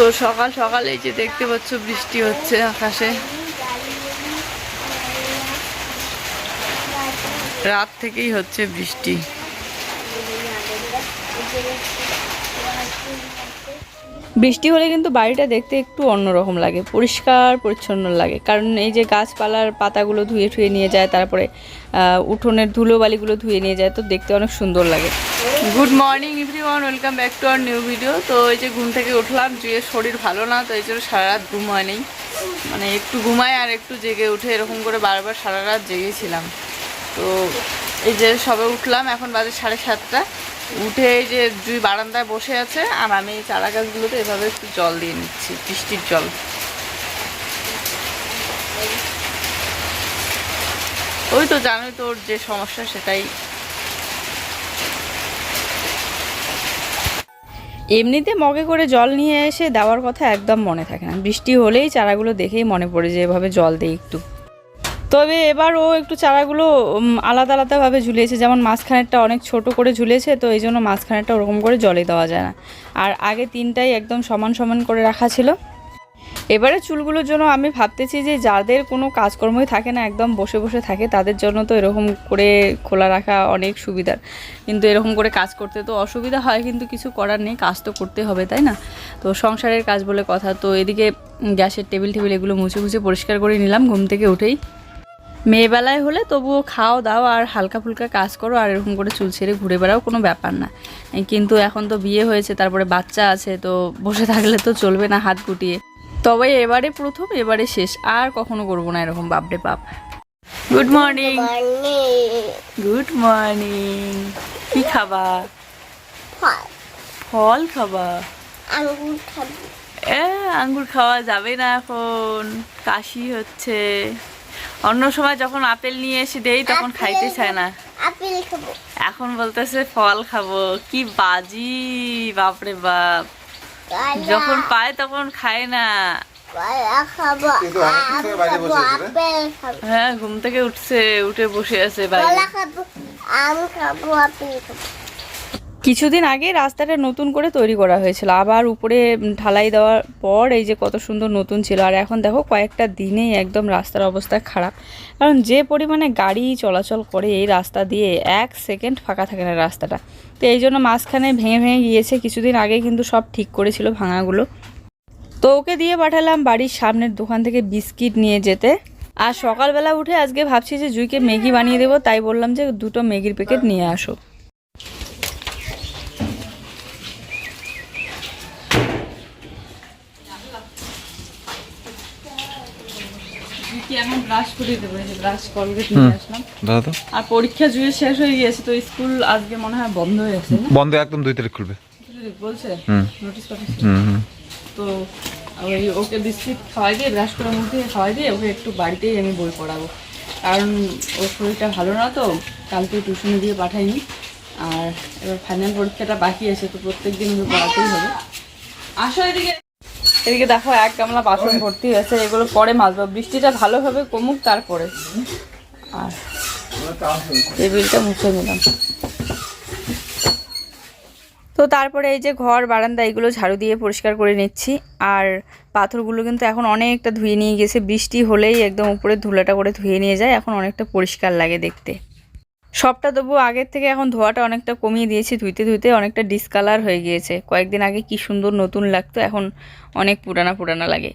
তো সকাল সকাল এই যে দেখতে পাচ্ছ, বৃষ্টি হচ্ছে আকাশে। রাত থেকেই হচ্ছে বৃষ্টি। বৃষ্টি হলে কিন্তু বাড়িটা দেখতে একটু অন্যরকম লাগে, পরিষ্কার, পরিচ্ছন্ন লাগে। কারণ এই যে গাছপালার পাতাগুলো ধুয়ে ঠুয়ে নিয়ে যায়, তারপরে উঠোনের ধুলোবালিগুলো ধুয়ে নিয়ে যায়, তো দেখতে অনেক সুন্দর লাগে। Good morning everyone welcome back to our new video তো এই যে ঘুম থেকে উঠলাম জুয়ের শরীর ভালো না, তো এই জন্য সারা রাত ঘুম হয়নি মানে একটু ঘুমায় আর একটু জেগে উঠে এরকম করে বারবার সারা রাত জেগেছিলাম। তো এই যে সবে উঠলাম, এখন বাজে সাড়ে সাতটা। উঠে এই যে জুই বারান্দায় বসে আছে, আর আমি চারা গাছগুলোতে এভাবে একটু জল দিয়ে নিচ্ছি, বৃষ্টির জল। ওই তো জানোই তোর যে সমস্যা, সেটাই এমনিতে মগে করে জল নিয়ে এসে দেওয়ার কথা একদম মনে থাকে না। বৃষ্টি হলেই চারাগুলো দেখেই মনে পড়ে যে এভাবে জল দেই একটু। তবে এবার ও একটু চারাগুলো আলাদা আলাদাভাবে ঝুলিয়েছে। যেমন মাঝখানেরটা অনেক ছোট করে ঝুলেছে, তো এই জন্য মাঝখানেরটা ওরকম করে জলে দেওয়া যায় না। আর আগে তিনটাই একদম সমান সমান করে রাখা ছিল। এবারে চুলগুলোর জন্য আমি ভাবতেছি যে যাদের কোনো কাজকর্মই থাকে না, একদম বসে বসে থাকে, তাদের জন্য তো এরকম করে খোলা রাখা অনেক সুবিধার। কিন্তু এরকম করে কাজ করতে তো অসুবিধা হয়, কিন্তু কিছু করার নেই, কাজ তো করতে হবে, তাই না? তো সংসারের কাজ বলে কথা, তো এদিকে গ্যাসের টেবিল টেবিল এগুলো মুছে মুছে পরিষ্কার করে নিলাম, ঘুম থেকে উঠেই। মেয়েবেলায় হলে তবুও খাও দাও আর হালকা ফুলকা কাজ করো, আর এরকম করে চুল ছেড়ে ঘুরে বেড়াও, কোনো ব্যাপার না। কিন্তু এখন তো বিয়ে হয়েছে, তারপরে বাচ্চা আছে, তো বসে থাকলে তো চলবে না হাত গুটিয়ে। তবে এবারে প্রথম এবারে শেষ। আর কখনো করব না এরকম বাপরে বাপ। গুড মর্নিং গুড মর্নিং কি খাবা? ফল। খাবা? আঙ্গুর এ আঙ্গুর খাওয়া যাবে না এখন। কাশি হচ্ছে। অন্য সময় যখন আপেল নিয়ে এসে দেই তখন খাইতে চায় না। এখন বলতেছে ফল খাব। কি বাজি বাপরে বাপ। যখন পায় তখন খায় না। হ্যাঁ ঘুম থেকে উঠছে উঠে বসে আছে বাইরে আম খাব আপেল খাব। কিছুদিন আগে রাস্তাটা নতুন করে তৈরি করা হয়েছিল। আবার উপরে ঢালাই দেওয়ার পর এই যে কত সুন্দর নতুন ছিল। আর এখন দেখো কয়েকটা দিনেই একদম রাস্তার অবস্থা খারাপ। কারণ যে পরিমাণে গাড়ি চলাচল করে এই রাস্তা দিয়ে এক সেকেন্ড ফাঁকা থাকে না রাস্তাটা। তো এই জন্য মাঝখানে ভেঙে ভেঙে গিয়েছে। কিছুদিন আগে কিন্তু সব ঠিক করেছিল ভাঙাগুলো। তো ওকে দিয়ে পাঠালাম বাড়ির সামনের দোকান থেকে বিস্কিট নিয়ে যেতে। আর সকালবেলা উঠে আজকে ভাবছি যে জুইকে ম্যাগি বানিয়ে দেবো। তাই বললাম যে দুটো ম্যাগির প্যাকেট নিয়ে আসো। কি এখন ব্রাশ করে দেবো যে ব্রাশ কলগেট নিয়ে আসলাম। দাদা তো? আর পরীক্ষা জুয়ে শেষ হয়ে গিয়েছে তো স্কুল আজকে মনে হয় বন্ধ হয়ে গেছে বন্ধ একদম দুই তারিখ খুলবে। বলছে? নোটিশ পাঠিয়েছে হুম হুম। তো ওই ওকে বিস্কিট খাওয়াই দিয়ে ব্রাশ করে মুখ দিয়ে খাওয়াই দিয়ে ওকে একটু বাড়িতেই আমি বই পড়াবো। কারণ ওর শরীরটা ভালো না তো কালকে টিউশনে দিয়ে পাঠাইনি। আর এবার ফাইনাল পরীক্ষাটা বাকি আছে তো প্রত্যেক দিন ওকে পড়াতেই হবে। আসো এদিকে। এদিকে দেখো, এক গামলা বাসন ভর্তি হয়েছে, এগুলো পরে মাজবো। বৃষ্টিটা ভালোভাবে কমুক তারপরে। আর টেবিলটা মুছে নিলাম। তো তারপরে এই যে ঘর, বারান্দা, এগুলো ঝাড়ু দিয়ে পরিষ্কার করে নিচ্ছি। আর পাথরগুলো কিন্তু এখন অনেকটা ধুয়ে নিয়ে গেছে। বৃষ্টি হলেই একদম উপরে ধুলাটা করে ধুয়ে নিয়ে যায়, এখন অনেকটা পরিষ্কার লাগে দেখতে। সবটা তবু আগের থেকে এখন ধোয়াটা অনেকটা কমিয়ে দিয়েছি, ধুইতে ধুইতে অনেকটা ডিসকালার হয়ে গিয়েছে। কয়েকদিন আগে কি সুন্দর নতুন লাগতো, এখন অনেক পুরানা পুরানা লাগে।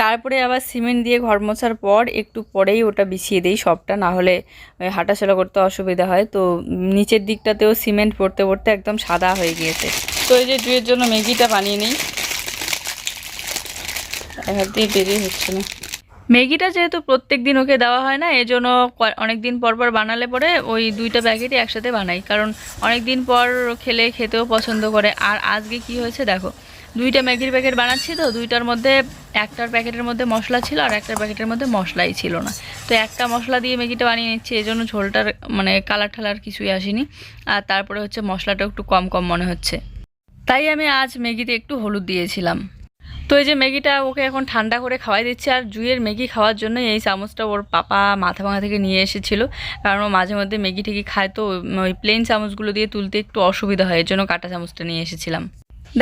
তারপরে আবার সিমেন্ট দিয়ে ঘর মোছার পর একটু পরেই ওটা বিছিয়ে দিই সবটা, না হলে হাঁটাচলা করতে অসুবিধা হয়। তো নিচের দিকটাতেও সিমেন্ট পড়তে পড়তে একদম সাদা হয়ে গিয়েছে। তো এই যে জুয়ের জন্য ম্যাগিটা বানিয়ে নিই। এক হাত দিয়ে বেরিয়ে হচ্ছে না। ম্যাগিটা যেহেতু প্রত্যেক দিন ওকে দেওয়া হয় না, এজন্য অনেক দিন পর পর বানালে পরে ওই দুইটা প্যাকেটই একসাথে বানাই। কারণ অনেক দিন পর খেলে খেতেও পছন্দ করে। আর আজকে কি হয়েছে দেখো, দুইটা ম্যাগির প্যাকেট বানাচ্ছি তো, দুইটার মধ্যে একটার প্যাকেটের মধ্যে মশলা ছিল আর একটার প্যাকেটের মধ্যে মশলাই ছিল না। তো একটা মশলা দিয়ে ম্যাগিটা বানিয়ে নিচ্ছি এই জন্য ঝোলটার মানে কালার ঠালার কিছুই আসেনি। আর তারপরে হচ্ছে মশলাটা একটু কম কম মনে হচ্ছে। তাই আমি আজ ম্যাগিতে একটু হলুদ দিয়েছিলাম। তো এই যে ম্যাগিটা ওকে এখন ঠান্ডা করে খাওয়াই দিচ্ছে, আর জুয়ের ম্যাগি খাওয়ার জন্য এই চামচটা ওর পাপা মাথা ভাঙা থেকে নিয়ে এসেছিল। কারণ ও মাঝে মধ্যে ম্যাগি টেগি খায়, তো ওই প্লেন চামচগুলো দিয়ে তুলতে একটু অসুবিধা হয়, এর জন্য কাটা চামচটা নিয়ে এসেছিলাম।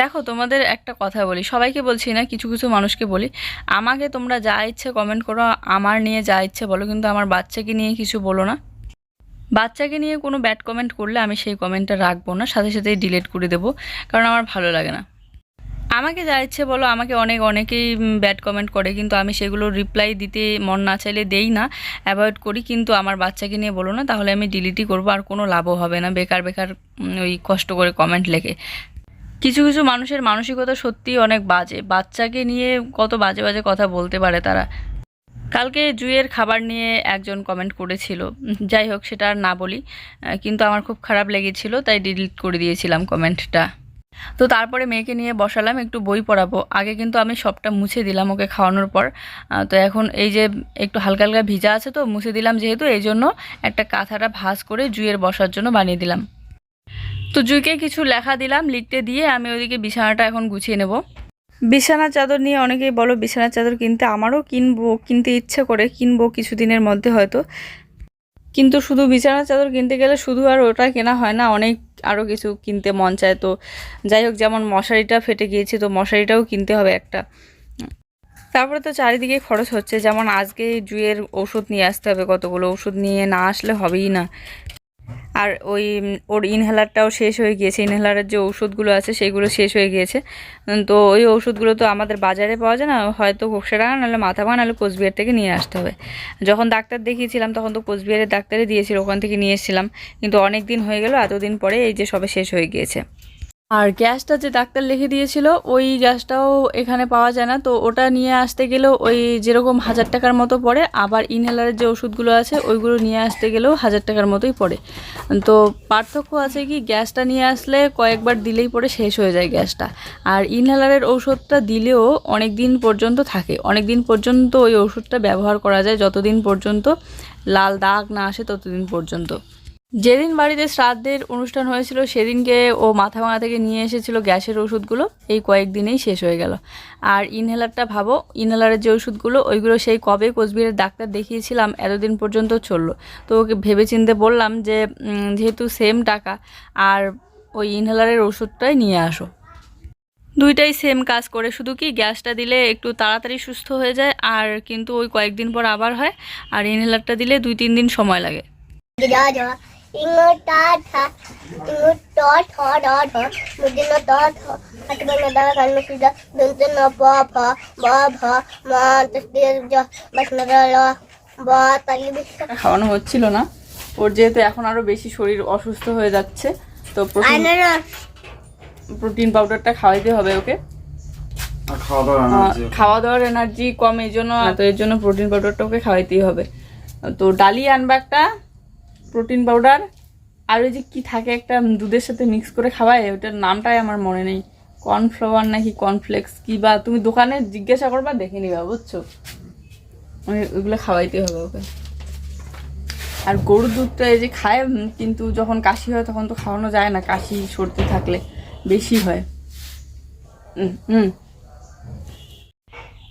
দেখো, তোমাদের একটা কথা বলি, সবাইকে বলছি না, কিছু কিছু মানুষকে বলি। আমাকে তোমরা যা ইচ্ছে কমেন্ট করো, আমার নিয়ে যা ইচ্ছে বলো, কিন্তু আমার বাচ্চাকে নিয়ে কিছু বলো না। বাচ্চাকে নিয়ে কোনো ব্যাড কমেন্ট করলে আমি সেই কমেন্টটা রাখব না, সাথে সাথেই ডিলিট করে দেবো, কারণ আমার ভালো লাগে না। আমাকে যা ইচ্ছে বলো, আমাকে অনেক, অনেকেই ব্যাড কমেন্ট করে, কিন্তু আমি সেগুলো রিপ্লাই দিতে মন না চাইলে দেই না অ্যাভয়েড করি, কিন্তু আমার বাচ্চাকে নিয়ে বলো না, তাহলে আমি ডিলিটই করব, আর কোনো লাভও হবে না, বেকার বেকার ওই কষ্ট করে কমেন্ট লেখে। কিছু কিছু মানুষের মানসিকতা সত্যিই অনেক বাজে, বাচ্চাকে নিয়ে কত বাজে বাজে কথা বলতে পারে তারা। কালকে জুয়ের খাবার নিয়ে একজন কমেন্ট করেছিল যাই হোক সেটা আর না বলি কিন্তু আমার খুব খারাপ লেগেছিল, তাই ডিলিট করে দিয়েছিলাম কমেন্টটা তো তারপরে মেয়েকে নিয়ে বসালাম, একটু বই পড়াবো। আগে কিন্তু আমি সবটা মুছে দিলাম ওকে খাওয়ানোর পর। তো এখন এই যে একটু হালকা হালকা ভিজা আছে তো, মুছে দিলাম যেহেতু, এই জন্য একটা কাঁথাটা ভাঁজ করে জুয়ের বসার জন্য বানিয়ে দিলাম। তো জুইকে কিছু লেখা দিলাম, লিখতে দিয়ে আমি ওইদিকে বিছানাটা এখন গুছিয়ে নেব। বিছানার চাদর নিয়ে অনেকেই বলো, বিছানার চাদর কিনতে আমারও কিনবো, কিনতে ইচ্ছে করে, কিনবো কিছুদিনের মধ্যে হয়তো। কিন্তু শুধু বিছানার চাদর কিনতে গেলে শুধু আর ওটা কেনা হয় না, অনেক আরও কিছু কিনতে মন চায়। তো যাই হোক, যেমন মশারিটা ফেটে গিয়েছে, তো মশারিটাও কিনতে হবে একটা। তারপরে তো চারিদিকে খরচ হচ্ছে। যেমন আজকে জুয়ের ওষুধ নিয়ে আসতে হবে কতগুলো? ওষুধ নিয়ে না আসলে হবেই না। আর ওই ওর ইনহেলারটাও শেষ হয়ে গিয়েছে। ইনহেলারের যে ওষুধগুলো আছে, সেগুলো শেষ হয়ে গিয়েছে। তো ওই ওষুধগুলো তো আমাদের বাজারে পাওয়া যায় না। হয়তো ঘোকসাডাঙ্গা নাহলে মাথাভাঙা নাহলে কোচবিহার থেকে নিয়ে আসতে হবে। যখন ডাক্তার দেখিয়েছিলাম, তখন তো কোচবিহারের ডাক্তারই দিয়েছিল। ওখান থেকে নিয়ে এসেছিলাম। কিন্তু অনেক দিন হয়ে গেল, এতদিন পরে এই যে সবে শেষ হয়ে গিয়েছে। আর গ্যাসটা যে ডাক্তার লিখে দিয়েছিল, ওই গ্যাসটাও এখানে পাওয়া যায় না। তো ওটা নিয়ে আসতে গেলেও ওই যেরকম হাজার টাকার মতো পড়ে, আবার ইনহেলারের যে ওষুধগুলো আছে, ওইগুলো নিয়ে আসতে গেলেও হাজার টাকার মতোই পড়ে। তো পার্থক্য আছে কি, গ্যাসটা নিয়ে আসলে কয়েকবার দিলেই পরে শেষ হয়ে যায় গ্যাসটা। আর ইনহেলারের ঔষধটা দিলেও অনেক দিন পর্যন্ত থাকে। অনেক দিন পর্যন্ত ওই ওষুধটা ব্যবহার করা যায়, যতদিন পর্যন্ত লাল দাগ না আসে ততদিন পর্যন্ত। যেদিন বাড়িতে শ্রাদ্ধের অনুষ্ঠান হয়েছিল, সেদিনকে ও মাথা ভাঙা থেকে নিয়ে এসেছিল গ্যাসের ওষুধগুলো। এই কয়েকদিনেই শেষ হয়ে গেল। আর ইনহেলারটা ভাবো ইনহেলারের যে ওষুধগুলো, ওইগুলো সেই কবে কোচবিহারের ডাক্তার দেখিয়েছিলাম, এতদিন পর্যন্ত চলল। তো ওকে ভেবে চিনতে বললাম যে যেহেতু সেম টাকা, আর ওই ইনহেলারের ওষুধটাই নিয়ে আসো। দুইটাই সেম কাজ করে, শুধু কি গ্যাসটা দিলে একটু তাড়াতাড়ি সুস্থ হয়ে যায়, আর কিন্তু ওই কয়েকদিন পর আবার হয়, আর ইনহেলারটা দিলে দুই তিন দিন সময় লাগে। খাওয়ানো হচ্ছিল না। ওর যেহেতু এখন আরও বেশি শরীর অসুস্থ হয়ে যাচ্ছে তো প্রোটিন প্রোটিন পাউডারটা খাওয়াইতে হবে ওকে। খাওয়া দাওয়া খাওয়া দাওয়ার এনার্জি কম এই জন্য তো এর জন্য প্রোটিন পাউডারটা ওকে খাওয়াইতেই হবে। তো ডালি আনবা একটা। প্রোটিন পাউডার আর ওই যে কি থাকে একটা দুধের সাথে মিক্স করে খাওয়ায় ওটার নামটাই আমার মনে নেই। কর্নফ্লাওয়ার নাকি কর্নফ্লেক্স কি বা তুমি দোকানে জিজ্ঞাসা করবা, দেখে নিবা, বুঝছ? ওই- ওইগুলো খাওয়াইতে হবে ওকে। আর গরুর দুধটা এই যে খায় কিন্তু যখন কাশি হয় তখন তো খাওয়ানো যায় না, কাশি, সর্দি থাকলে বেশি হয়। হুম হুম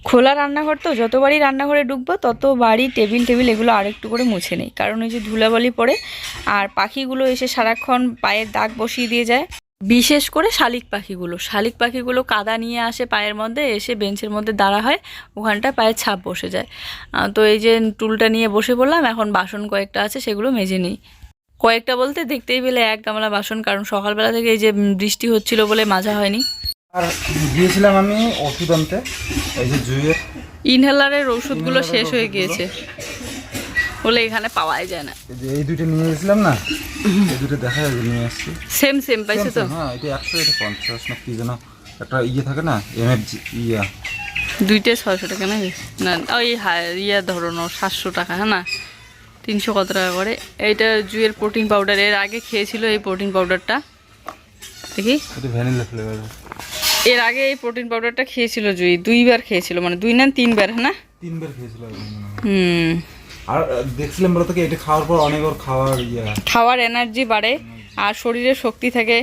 খোলা রান্নাঘর তো, যতবারই রান্নাঘরে ঢুকবো, ততবারই টেবিল টেবিল এগুলো আরেকটু করে মুছে নেই। কারণ ওই যে ধুলাবালি পড়ে, আর পাখিগুলো এসে সারাক্ষণ পায়ের দাগ বসিয়ে দিয়ে যায়। বিশেষ করে শালিক পাখিগুলো। শালিক পাখিগুলো কাদা নিয়ে আসে পায়ের মধ্যে, এসে বেঞ্চের মধ্যে দাঁড়া হয় ওখানটায় পায়ের ছাপ বসে যায়। তো এই যে টুলটা নিয়ে বসে পড়লাম, এখন বাসন কয়েকটা আছে, সেগুলো মেজে নিই। কয়েকটা বলতে দেখতেই পেলে এক গামলা বাসন, কারণ সকালবেলা থেকে এই যে বৃষ্টি হচ্ছিল বলে মাজা হয়নি। আর গিয়েছিলাম আমি ওষুধ আনতে এই যে জুয়ের ইনহেলারের ওষুধগুলো শেষ হয়ে গিয়েছে। বলে এখানে পাওয়াই যায় না। এই দুইটা নিয়ে গেছিলাম না এই দুটো দেখা যায় নিয়ে আসছি। সেম সেম পাইছে তো? হ্যাঁ এটা একশো এটা পঞ্চাশ না কি যেন একটা ইয়ে থাকে না এমএফজি ইয়া। দুইটা ছয়শো টাকা নাকি? না ওই ইয়া ধরো না সাতশো টাকা হ্যাঁ না? তিনশো কত টাকা করে? এইটা জুয়ের প্রোটিন পাউডার এর আগে খেয়েছিল এই প্রোটিন পাউডারটা। দেখি। ভ্যানিলা ফ্লেভার এর আগে এই প্রোটিন পাউডারটা খেয়েছিল জুই দুইবার খেয়েছিল মানে দুই না তিনবার হ্যাঁ না? তিনবার খেয়েছিলাম হুম। আর দেখছিলাম বলতো কি এটা খাওয়ার পর অনেক ওর খাওয়ার ইয়া। খাওয়ার এনার্জি বাড়ে আর শরীরে শক্তি থাকে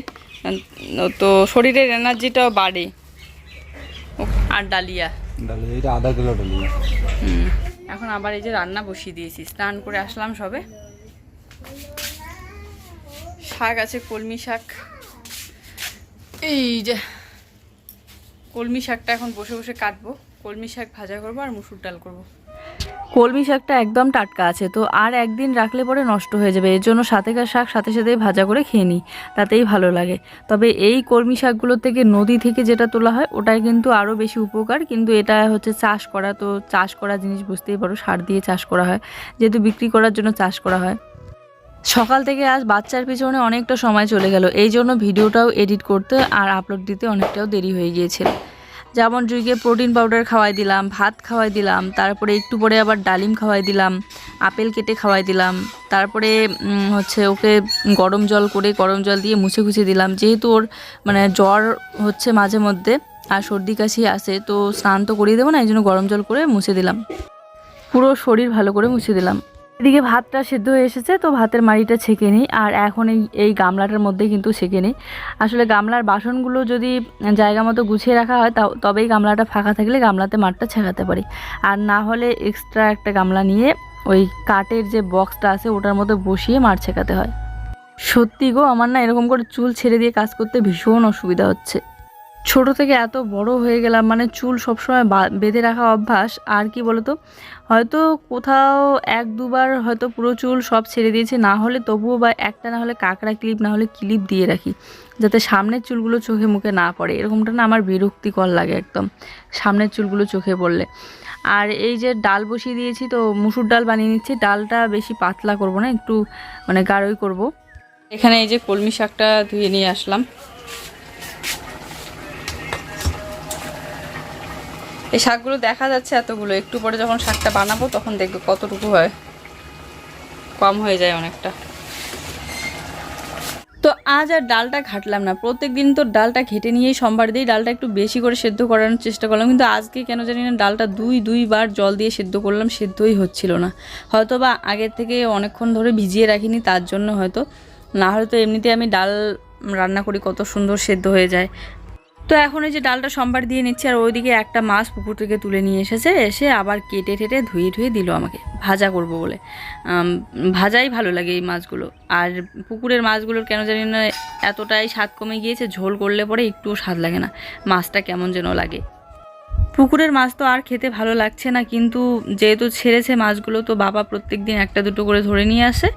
তো শরীরের এনার্জিটাও বাড়ে। আর ডালিয়া। ডালে এটা আধা কিলো ডালিয়া। হুম। এখন আবার এই যে রান্না বসিয়ে দিয়েছি স্নান করে আসলাম সবে। শাক আছে কলমি শাক। এই যে কলমি শাকটা এখন বসে বসে কাটবো। কলমি শাক ভাজা করব আর মুসুর ডাল করব। কলমি শাকটা একদম টাটকা আছে, তো আর একদিন রাখলে পরে নষ্ট হয়ে যাবে। এর জন্য সাথেকার শাক সাথে সাথেই ভাজা করে খেয়ে নিই, তাতেই ভালো লাগে। তবে এই কলমি শাকগুলো থেকে নদী থেকে যেটা তোলা হয়, ওটাই কিন্তু আরও বেশি উপকার। কিন্তু এটা হচ্ছে চাষ করা, তো চাষ করা জিনিস বুঝতেই পারো, সার দিয়ে চাষ করা হয়। যেহেতু বিক্রি করার জন্য চাষ করা হয়। সকাল থেকে আজ বাচ্চার পিছনে অনেকটা সময় চলে গেল। এই জন্য ভিডিওটাও এডিট করতে আর আপলোড দিতে অনেকটাও দেরি হয়ে গিয়েছিল। যেমন জুইকে প্রোটিন পাউডার খাওয়াই দিলাম, ভাত খাওয়াই দিলাম, তারপরে একটু পরে আবার ডালিম খাওয়াই দিলাম, আপেল কেটে খাওয়াই দিলাম, তারপরে হচ্ছে ওকে গরম জল করে গরম জল দিয়ে মুছে খুছে দিলাম। যেহেতু ওর মানে জ্বর হচ্ছে মাঝে মধ্যে আর সর্দি কাশি আসে তো স্নান তো করিয়ে দেবো না, এই জন্য গরম জল করে মুছে দিলাম। পুরো শরীর ভালো করে মুছে দিলাম। এদিকে ভাতটা সেদ্ধ হয়ে এসেছে, তো ভাতের মাড়িটা ছেঁকে নিই। আর এখন এই এই গামলাটার মধ্যে কিন্তু ছেঁকে নিই। আসলে গামলার বাসনগুলো যদি জায়গা মতো গুছিয়ে রাখা হয় তবেই গামলাটা ফাঁকা থাকলে গামলাতে মাঠটা ছেঁকাতে পারি। আর না হলে এক্সট্রা একটা গামলা নিয়ে ওই কাঠের যে বক্সটা আছে, ওটার মধ্যে বসিয়ে মাঠ ছেঁকাতে হয়। সত্যি গো, আমার না এরকম করে চুল ছেড়ে দিয়ে কাজ করতে ভীষণ অসুবিধা হচ্ছে। ছোট থেকে এত বড় হয়ে গেলাম মানে চুল সবসময় বেঁধে রাখা অভ্যাস, আর কি বলতো? হয়তো কোথাও এক দুবার হয়তো পুরো চুল সব ছেড়ে দিয়েছে, না হলে তবুও বা একটা না হলে কাঁকড়া ক্লিপ, না হলে ক্লিপ দিয়ে রাখি, যাতে সামনের চুলগুলো চোখে মুখে না পড়ে। এরকমটা না আমার বিরক্তিকর লাগে একদম, সামনের চুলগুলো চোখে পড়লে। আর এই যে ডাল বসিয়ে দিয়েছি, তো মুসুর ডাল বানিয়ে নিচ্ছি, ডালটা বেশি পাতলা করব না, একটু মানে গাঢ়ই করব। এখানে এই যে কলমি শাকটা ধুয়ে নিয়ে আসলাম। এই শাকগুলো দেখা যাচ্ছে এতগুলো। একটু পরে যখন শাকটা বানাবো, তখন দেখবে কতটুকু হয়। কম হয়ে যায় অনেকটা। তো আজ আর ডালটা ঘাটলাম না। প্রত্যেক দিন তো ডালটা ঘেটে নিয়েই সোমবার দিই। ডালটা একটু বেশি করে সেদ্ধ করানোর চেষ্টা করলাম। কিন্তু আজকে কেন জানি না ডালটা দুই, দুইবার জল দিয়ে সেদ্ধ করলাম, সেদ্ধই হচ্ছিল না। হয়তো বা আগের থেকে অনেকক্ষণ ধরে ভিজিয়ে রাখিনি, তার জন্য হয়তো। না হলে তো এমনিতে আমি ডাল রান্না করি, কত সুন্দর সেদ্ধ হয়ে যায়। তো এখন এই যে ডালটা সম্বার দিয়ে নিচ্ছি আর ওইদিকে একটা মাছ পুকুর থেকে তুলে নিয়ে এসেছে, এসে আবার কেটে টেটে ধুয়ে ধুয়ে দিল আমাকে। ভাজা করব বলে। ভাজাই ভালো লাগে এই মাছগুলো। আর পুকুরের মাছগুলোর কেন জানি না এতটাই স্বাদ কমে গিয়েছে, ঝোল করলে পরে একটুও স্বাদ লাগে না। মাছটা কেমন যেন লাগে। পুকুরের মাছ তো আর খেতে ভালো লাগছে না, কিন্তু যেহেতু ছেড়েছে মাছগুলো, তো বাবা প্রত্যেক দিন একটা দুটো করে ধরে নিয়ে আসে,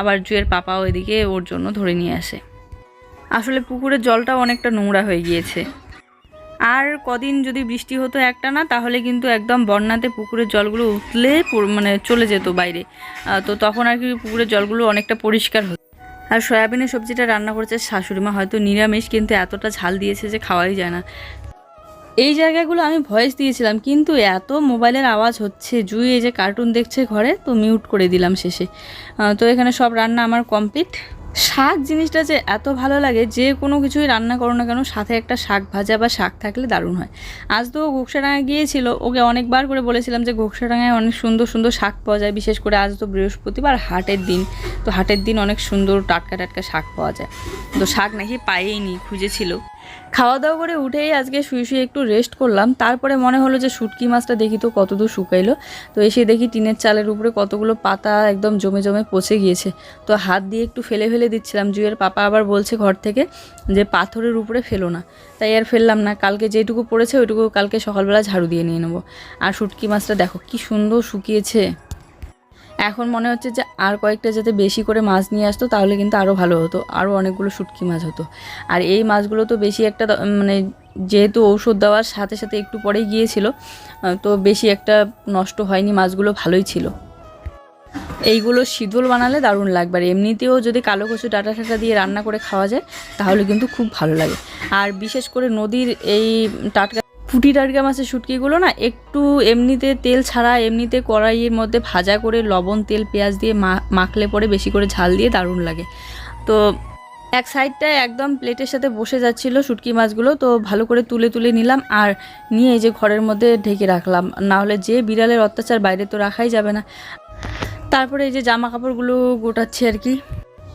আবার জুয়ের পাপা ওইদিকে ওর জন্য ধরে নিয়ে আসে। আসলে পুকুরের জলটা অনেকটা নোংরা হয়ে গিয়েছে। আর কদিন যদি বৃষ্টি হতো একটা না, তাহলে কিন্তু একদম বন্যাতে পুকুরের জলগুলো উঠলে মানে চলে যেত বাইরে। তো তখন আর কি পুকুরের জলগুলো অনেকটা পরিষ্কার হতো। আর সয়াবিনের সবজিটা রান্না করেছে শাশুড়ি মা, হয়তো নিরামিষ, কিন্তু এতটা ঝাল দিয়েছে যে খাওয়াই যায় না। এই জায়গাগুলো আমি ভয়েস দিয়েছিলাম, কিন্তু এত মোবাইলের আওয়াজ হচ্ছে, জুই এই যে কার্টুন দেখছে ঘরে, তো মিউট করে দিলাম শেষে। তো এখানে সব রান্না আমার কমপ্লিট শাক জিনিসটা যে এত ভালো লাগে, যে কোনো কিছুই রান্না করো না কেন, সাথে একটা শাক ভাজা বা শাক থাকলে দারুণ হয়। আজ তো ঘোকসাডাঙ্গা গিয়েছিল, ওকে অনেকবার করে বলেছিলাম যে ঘোকসাডাঙ্গায় অনেক সুন্দর সুন্দর শাক পাওয়া যায়, বিশেষ করে আজ তো বৃহস্পতিবার, হাটের দিন। তো হাটের দিন অনেক সুন্দর টাটকা টাটকা শাক পাওয়া যায়। তো শাক নাকি পাইয়েই খুঁজেছিল। খাওয়া দাওয়া করে উঠেই আজকে শুয়ে শুয়ে একটু রেস্ট করলাম। তারপরে মনে হলো যে শুটকি মাছটা দেখি তো কতদূর শুকাইলো। তো এসে দেখি টিনের চালের উপরে কতগুলো পাতা একদম জমে জমে পচে গিয়েছে। তো হাত দিয়ে একটু ফেলে ফেলে দিচ্ছিলাম। জুয়ের পাপা আবার বলছে ঘর থেকে যে পাথরের উপরে ফেলো না। তাই আর ফেললাম না। কালকে যেটুকু পড়েছে ওইটুকু কালকে সকালবেলা ঝাড়ু দিয়ে নিয়ে নেব। আর শুটকি মাছটা দেখো কি সুন্দর শুকিয়েছে। এখন মনে হচ্ছে যে আর কয়েকটা যাতে বেশি করে মাছ নিয়ে আসতো, তাহলে কিন্তু আরও ভালো হতো আরও অনেকগুলো শুটকি মাছ হতো। আর এই মাছগুলো তো বেশি একটা মানে যেহেতু ঔষধ দেওয়ার সাথে সাথে একটু পরেই গিয়েছিল তো বেশি একটা নষ্ট হয়নি, মাছগুলো ভালোই ছিল। এইগুলো শীতল বানালে দারুণ লাগবে, আর এমনিতেও যদি কালো কচু, ডাটা টাটা দিয়ে রান্না করে খাওয়া যায়, তাহলে কিন্তু খুব ভালো লাগে। আর বিশেষ করে নদীর এই টাটকা ফুটি টাটকা মাছের শুটকিগুলো না একটু এমনিতে তেল ছাড়া, এমনিতে কড়াইয়ের মধ্যে ভাজা করে লবণ, তেল, পেঁয়াজ দিয়ে মাখলে পরে বেশি করে ঝাল দিয়ে দারুণ লাগে। তো এক সাইডটায় একদম প্লেটের সাথে বসে যাচ্ছিল শুটকি মাছগুলো, তো ভালো করে তুলে তুলে নিলাম আর নিয়ে এই যে ঘরের মধ্যে ঢেকে রাখলাম। না হলে যে বিড়ালের অত্যাচার বাইরে তো রাখাই যাবে না। তারপরে এই যে জামা কাপড়গুলো গোটাচ্ছে আর কি।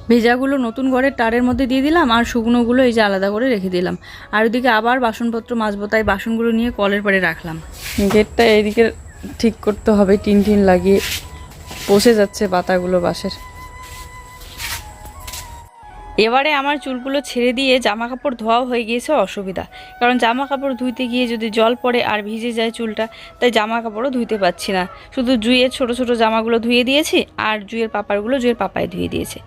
ভেজাগুলো নতুন ঘরের টারের মধ্যে দিয়ে দিলাম আর শুকনোগুলো এই যে আলাদা করে রেখে দিলাম। আর ওদিকে আবার বাসনপত্র মাজবো, তাই বাসনগুলো নিয়ে কলের পরে রাখলাম। গেটটা এইদিকে ঠিক করতে হবে, টিন টিন লাগিয়ে পষে যাচ্ছে পাতাগুলো বাসের এবারে আমার চুলগুলো ছেড়ে দিয়ে জামা কাপড় ধোয়াও হয়ে গিয়েছে অসুবিধা। কারণ জামা কাপড় ধুইতে গিয়ে যদি জল পড়ে আর ভিজে যায় চুলটা, তাই জামা কাপড়ও ধুইতে পারছি না। শুধু জুয়ের ছোট ছোট জামাগুলো ধুয়ে দিয়েছি আর জুয়ের পাপারগুলো জুয়ের পাপায় ধুয়ে দিয়েছে।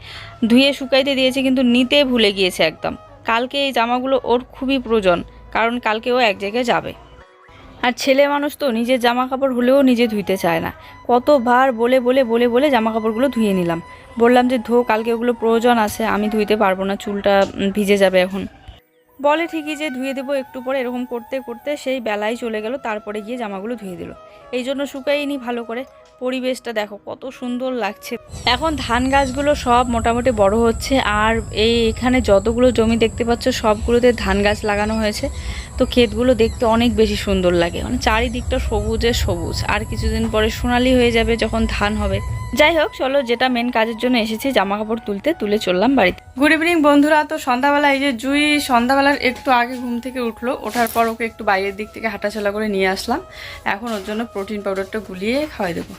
ধুয়ে শুকাইতে দিয়েছে কিন্তু নিতে ভুলে গিয়েছে একদম। কালকে এই জামাগুলো ওর খুবই প্রয়োজন, কারণ কালকে ও এক জায়গায় যাবে। আর ছেলে মানুষ তো নিজের জামা কাপড় হলেও নিজে ধুইতে চায় না। কতবার বলে বলে বলে বলে জামা কাপড়গুলো ধুয়ে নিলাম। বললাম যে, ধো, কালকে ওগুলো প্রয়োজন আছে, আমি ধুইতে পারব না, চুলটা ভিজে যাবে এখন। বলে ঠিকই যে, ধুয়ে দেবো একটু পরে। এরকম করতে করতে সেই বেলায় চলে গেল, তারপরে গিয়ে জামাগুলো ধুয়ে দিল। এই জন্য শুকাইনি ভালো করে। পরিবেশটা দেখো, কত সুন্দর লাগছে। এখন ধান গাছগুলো সব মোটামুটি বড় হচ্ছে, আর এই এখানে যতগুলো জমি দেখতে পাচ্ছ, সবগুলোতে ধান গাছ লাগানো হয়েছে। তো ক্ষেতগুলো দেখতে অনেক বেশি সুন্দর লাগে। মানে চারিদিকটা সবুজে সবুজ। আর কিছুদিন পরে সোনালি হয়ে যাবে যখন ধান হবে। যাই হোক, চলো যেটা মেন কাজের জন্য এসেছি জামা কাপড় তুলতে, তুলে চললাম বাড়িতে। গুড ইভিনিং বন্ধুরা, তো সন্ধ্যাবেলা এই যে জুই সন্ধ্যাবেলার একটু আগে ঘুম থেকে উঠল। ওঠার পর ওকে একটু বাইরের দিক থেকে হাঁটাচলা করে নিয়ে আসলাম। এখন ওর জন্য প্রোটিন পাউডারটা গুলিয়ে খাওয়াই দেবো।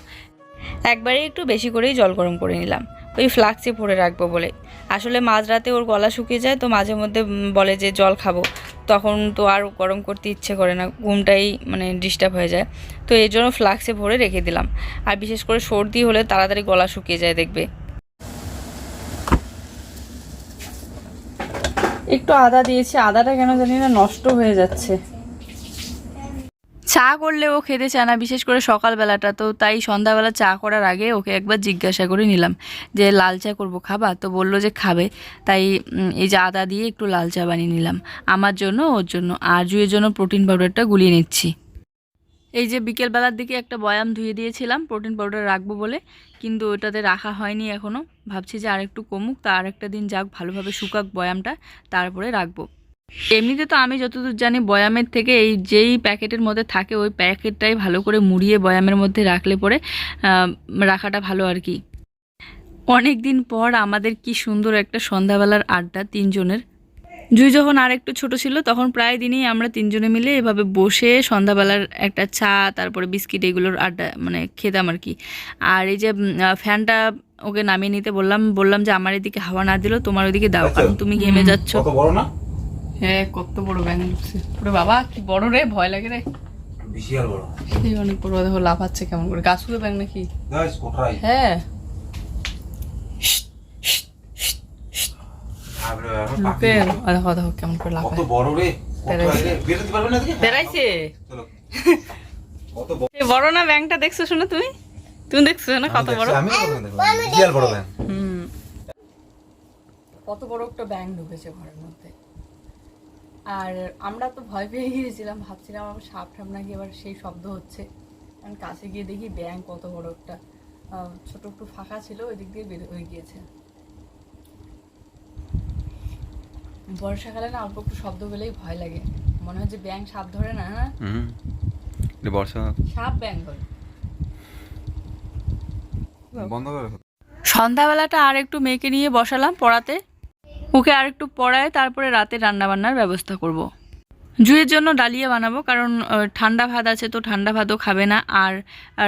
একবারে একটু বেশি করেই জল গরম করে নিলাম। ওই ফ্লাক্সে ভরে রাখব বলে। আসলে মাঝরাতে ওর গলা শুকিয়ে যায়, তো মাঝে মধ্যে বলে যে, জল খাব। তখন তো আর গরম করতে ইচ্ছে করে না, ঘুমটাই মানে ডিস্টার্ব হয়ে যায়। তো এই জন্য ফ্লাক্সে ভরে রেখে দিলাম। আর বিশেষ করে সর্দি হলে তাড়াতাড়ি গলা শুকিয়ে যায় দেখবে। একটু আদা দিয়েছি, আদাটা কেন জানি না নষ্ট হয়ে যাচ্ছে। চা করলে ও খেতে চায় না, বিশেষ করে সকালবেলাটা। তো তাই সন্ধ্যাবেলা চা করার আগে ওকে একবার জিজ্ঞাসা করে নিলাম যে, লাল চা করব, খাবা? তো বলল যে, খাবে। তাই এই যে আদা দিয়ে একটু লাল চা বানিয়ে নিলাম। আমার জন্য, ওর জন্য। আর জুয়ের জন্য প্রোটিন পাউডারটা গুলিয়ে নিচ্ছি। এই যে বিকেলবেলার দিকে একটা বয়াম ধুয়ে দিয়েছিলাম, প্রোটিন পাউডার রাখব বলে। কিন্তু ওটাতে রাখা হয়নি এখনও ভাবছি যে আরেকটু কমুক, তা আরেকটা দিন যাক, ভালোভাবে শুকাক বয়ামটা, তারপরে রাখব। এমনিতে তো আমি যতদূর জানি বয়ামের থেকে এই যেই প্যাকেটের মধ্যে থাকে ওই প্যাকেটটাই ভালো করে মুড়িয়ে বয়ামের মধ্যে রাখলে পরে রাখাটা ভালো আর কি। অনেক দিন পর আমাদের কি সুন্দর একটা সন্ধ্যাবেলার আড্ডা তিনজনের। জুই যখন আর একটু ছোট ছিল তখন প্রায় দিনই আমরা তিনজনে মিলে এভাবে বসে সন্ধ্যাবেলার একটা চা তারপরে বিস্কিট এগুলোর আড্ডা মানে খেতাম আর কি। আর এই যে ফ্যানটা ওকে নামিয়ে নিতে বললাম বললাম যে আমার এদিকে হাওয়া না দিলেও তোমার ওদিকে দাও কারণ তুমি ঘেমে যাচ্ছ। বড় না? হ্যাঁ কত বড় ব্যাঙ ঢুকছে ওরে বাবা কি বড় রে ভয় লাগে রে। বিশাল বড়। সেই অনেক বড় দেখো লাফাচ্ছে কেমন করে। নাকি? হ্যাঁ। ভাবরে আমার লুকে পাখি আর দেখো দেখো কেমন করে কত বড় রে বেড়াইছে। বড়। না ব্যাংকটা দেখছ শোনো তুমি? তুমি দেখছ না কত বড়? বিশাল ব্যাং কত বড় একটা ব্যাং ঢুকেছে ঘরের মধ্যে। আর আমরা তো ভয় পেয়ে গিয়েছিলাম ভাবছিলাম আমার সাপ ঠাপ নাকি এবার সেই শব্দ হচ্ছে। আমি কাছে গিয়ে দেখি ব্যাং কত বড় একটা ছোট একটু ফাঁকা ছিল ওই দিক দিয়ে বের হয়ে গিয়েছে। বর্ষাকালে না অল্প একটু শব্দ পেলেই ভয় লাগে। মনে হয় যে ব্যাং সাপ ধরে না না হুম। বর্ষা। সাপ ব্যাং ধরে। সন্ধ্যাবেলাটা আর একটু মেয়েকে নিয়ে বসালাম পড়াতে। ওকে আর একটু পড়ায় তারপরে রাতে রান্নাবান্নার ব্যবস্থা করব। জুয়ের জন্য ডালিয়া বানাবো কারণ ঠান্ডা ভাত আছে তো ঠান্ডা ভাতও খাবে না। আর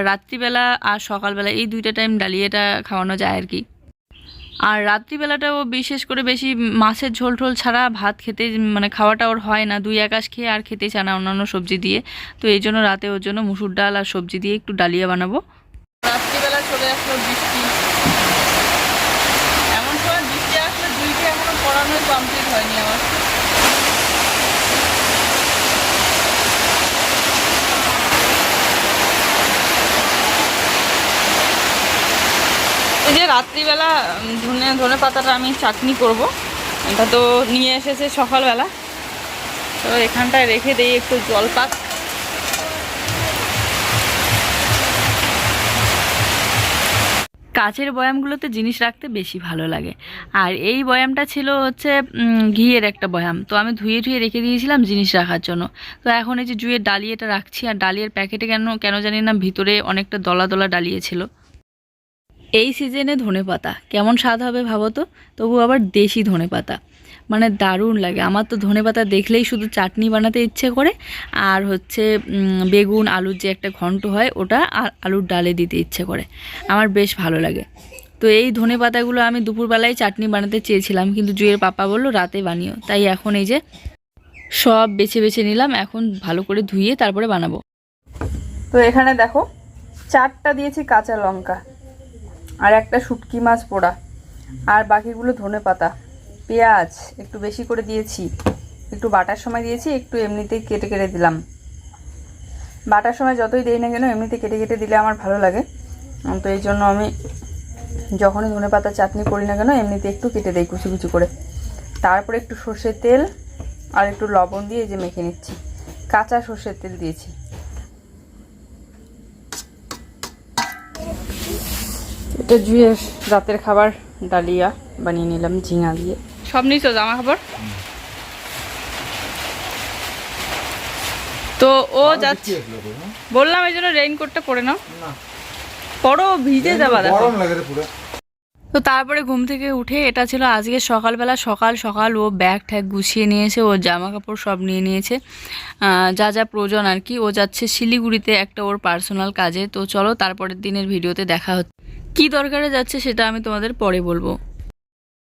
রাত্রিবেলা আর সকালবেলা এই দুইটা টাইম ডালিয়াটা খাওয়ানো যায় আর কি। আর রাত্রিবেলাটাও বিশেষ করে বেশি মাছের ঝোল টোল ছাড়া ভাত খেতে মানে খাওয়াটা ওর হয় না। দুই একাশ খেয়ে আর খেতে চায় না অন্যান্য সবজি দিয়ে। তো এই জন্য রাতে ওর জন্য মুসুর ডাল আর সবজি দিয়ে একটু ডালিয়া বানাবো। রাত্রিবেলা চলে আসলো বৃষ্টি এমন সময় বৃষ্টি আসলে দুইকে এখনও পড়ানো কমপ্লিট হয়নি আমার এই যে রাত্রিবেলা ধনে ধনে পাতাটা আমি চাটনি করব। এটা তো নিয়ে এসেছে সকালবেলা। তো এখানটায় রেখে দিই একটু জল পাক। কাচের বয়ামগুলোতে জিনিস রাখতে বেশি ভালো লাগে। আর এই বয়ামটা ছিল হচ্ছে ঘিয়ের একটা বয়াম। তো আমি ধুয়ে ধুয়ে রেখে দিয়েছিলাম জিনিস রাখার জন্য। তো এখন এই যে জুয়ের ডালিয়াটা রাখছি, আর ডালিয়ার প্যাকেটে কেন কেন জানি না, ভিতরে অনেকটা দলা দলা ডালিয়ে ছিল। এই সিজনে ধনে পাতা কেমন স্বাদ হবে ভাবো তো? তবু আবার দেশি ধনে পাতা মানে দারুণ লাগে। আমার তো ধনে পাতা দেখলেই শুধু চাটনি বানাতে ইচ্ছে করে। আর হচ্ছে বেগুন, আলুর যে একটা ঘন্ট হয়, ওটা আর আলুর ডালে দিতে ইচ্ছে করে। আমার বেশ ভালো লাগে। তো এই ধনে পাতাগুলো আমি দুপুরবেলায় চাটনি বানাতে চেয়েছিলাম, কিন্তু জুয়ের পাপা বলল, রাতে বানিও। তাই এখন এই যে সব বেছে বেছে নিলাম, এখন ভালো করে ধুয়ে তারপরে বানাবো। তো এখানে দেখো, চারটা দিয়েছি কাঁচা লঙ্কা। আর একটা শুটকি মাছ পোড়া। আর বাকিগুলো ধনে পাতা। পেঁয়াজ একটু বেশি করে দিয়েছি। একটু বাটার সময় দিয়েছি, একটু এমনিতেই কেটে কেটে দিলাম। বাটার সময় যতই দেই না কেন, এমনিতে কেটে কেটে দিলে আমার ভালো লাগে। তো এই জন্য আমি যখনই ধনে পাতা চাটনি করি না কেন, এমনিতে একটু কেটে দেই কুচি কুচি করে। তারপরে একটু সর্ষের তেল আর একটু লবণ দিয়ে যে মেখে নিচ্ছি। কাঁচা সর্ষের তেল দিয়েছি। এটা জুয়ের রাতের খাবার ডালিয়া বানিয়ে নিলাম ঝিঙা দিয়ে। সব নিয়েছো জামা কাপড়? তো ও যাচ্ছে। বললাম এই জন্য রেইনকোটটা পরে নাও। পরো ভিজে যাবা দেখো। গরম লাগে রে পুরো। তো তারপরে ঘুম থেকে উঠে এটা ছিল আজকে সকালবেলা সকাল সকাল ও ব্যাগ ঠ্যাগ গুছিয়ে নিয়েছে ওর জামা কাপড় সব নিয়ে নিয়েছে। যা যা প্রয়োজন আর কি ও যাচ্ছে শিলিগুড়িতে একটা ওর পার্সোনাল কাজে। তো চলো তারপরের দিনের ভিডিওতে দেখা হচ্ছে। কী দরকারে যাচ্ছে সেটা আমি তোমাদের পরে বলব।